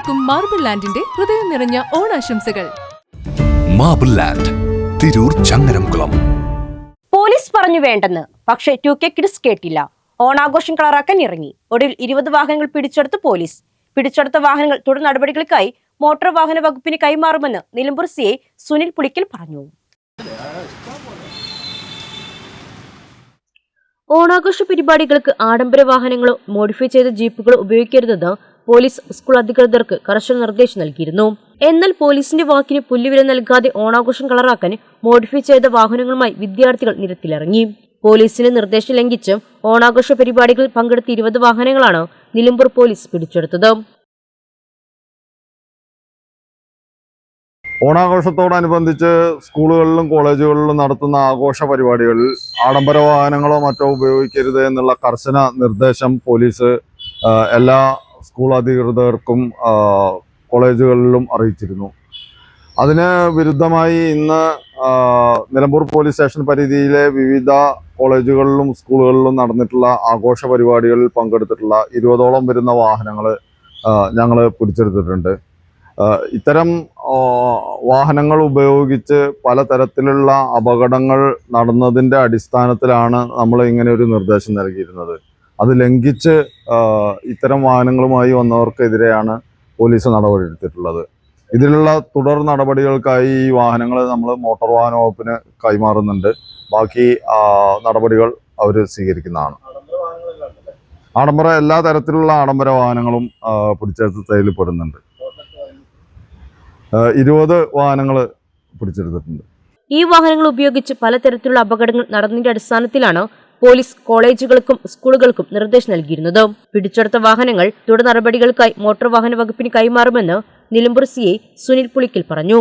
ഏവർക്കും മാർബിൾ ലാൻഡിന്റെ ഹൃദയം നിറഞ്ഞ ഓണാശംസകൾ. Marble land Tirur Changaramkulam. Police പറഞ്ഞു വേണ്ടെന്ന് പക്ഷേ ടു കെ കിഡ്സ് കേട്ടില്ല. ഓണാഘോഷം കളറാക്കാൻ ഇറങ്ങി. ഒടുവിൽ ഇരുപത് വാഹനങ്ങൾ പിടിച്ചെടുത്ത് പോലീസ്. പിടിച്ചെടുത്ത വാഹനങ്ങൾ തുടർ നടപടികൾക്കായി മോട്ടോർ വാഹന വകുപ്പിന് കൈമാറുമെന്ന് നിലമ്പൂർ സി ഐ സുനിൽ പുളിക്കൽ പറഞ്ഞു. ഓണാഘോഷ പരിപാടികൾക്ക് ആഡംബര വാഹനങ്ങളോ മോഡിഫൈ ചെയ്ത ജീപ്പുകളോ ഉപയോഗിക്കരുതെന്ന് പോലീസ് സ്കൂൾ അധികൃതർക്ക് കർശന നിർദ്ദേശം നൽകിയിരുന്നു. എന്നാൽ പോലീസിന്റെ വാക്കിന് പുല്ലുവില നൽകാതെ ഓണാഘോഷം കളറാക്കാൻ മോഡിഫൈ ചെയ്ത വാഹനങ്ങളുമായി വിദ്യാർത്ഥികൾ നിരത്തിലിറങ്ങി. പോലീസിന്റെ നിർദ്ദേശം ലംഘിച്ച് ഓണാഘോഷ പരിപാടികളിൽ പങ്കെടുത്ത ഇരുപത് വാഹനങ്ങളാണ് നിലമ്പൂർ പോലീസ് പിടിച്ചെടുത്തത്. ഓണാഘോഷത്തോടനുബന്ധിച്ച് സ്കൂളുകളിലും കോളേജുകളിലും നടത്തുന്ന ആഘോഷ പരിപാടികളിൽ ആഡംബര വാഹനങ്ങളോ മറ്റോ ഉപയോഗിക്കരുത് എന്നുള്ള കർശന നിർദ്ദേശം പോലീസ് എല്ലാ സ്കൂൾ അധികൃതർക്കും കോളേജുകളിലും അറിയിച്ചിരുന്നു. അതിന് വിരുദ്ധമായി ഇന്ന് നിലമ്പൂർ പോലീസ് സ്റ്റേഷൻ പരിധിയിലെ വിവിധ കോളേജുകളിലും സ്കൂളുകളിലും നടന്നിട്ടുള്ള ആഘോഷ പരിപാടികളിൽ പങ്കെടുത്തിട്ടുള്ള ഇരുപതോളം വരുന്ന വാഹനങ്ങൾ ഞങ്ങൾ പിടിച്ചെടുത്തിട്ടുണ്ട്. ഇത്തരം വാഹനങ്ങൾ ഉപയോഗിച്ച് പലതരത്തിലുള്ള അപകടങ്ങൾ നടന്നതിന്റെ അടിസ്ഥാനത്തിലാണ് നമ്മൾ ഇങ്ങനെ ഒരു നിർദ്ദേശം നൽകിയിരുന്നത്. അത് ലംഘിച്ച് ഇത്തരം വാഹനങ്ങളുമായി വന്നവർക്കെതിരെയാണ് പോലീസ് നടപടിയെടുത്തിട്ടുള്ളത് ഇതിലുള്ള തുടർ നടപടികൾക്കായി ഈ വാഹനങ്ങൾ നമ്മൾ മോട്ടോർ വാഹന വകുപ്പിന് കൈമാറുന്നുണ്ട്. ബാക്കി നടപടികൾ അവർ സ്വീകരിക്കുന്നതാണ്. ആഡംബര എല്ലാ തരത്തിലുള്ള ആഡംബര വാഹനങ്ങളും പിടിച്ചെടുത്തതിൽ പെടുന്നുണ്ട്. ഇരുപത് വാഹനങ്ങൾ പിടിച്ചെടുത്തിട്ടുണ്ട്. ഈ വാഹനങ്ങൾ ഉപയോഗിച്ച് പലതരത്തിലുള്ള അപകടങ്ങൾ നടന്നതിന്റെ അടിസ്ഥാനത്തിലാണ് പോലീസ് കോളേജുകൾക്കും സ്കൂളുകൾക്കും നിർദ്ദേശം നൽകിയിരുന്നത്. പിടിച്ചെടുത്ത വാഹനങ്ങൾ തുടർ നടപടികൾക്കായി മോട്ടോർ വാഹന വകുപ്പിന് കൈമാറുമെന്ന് നിലമ്പൂർ സി സുനിൽ പുളിക്കൽ പറഞ്ഞു.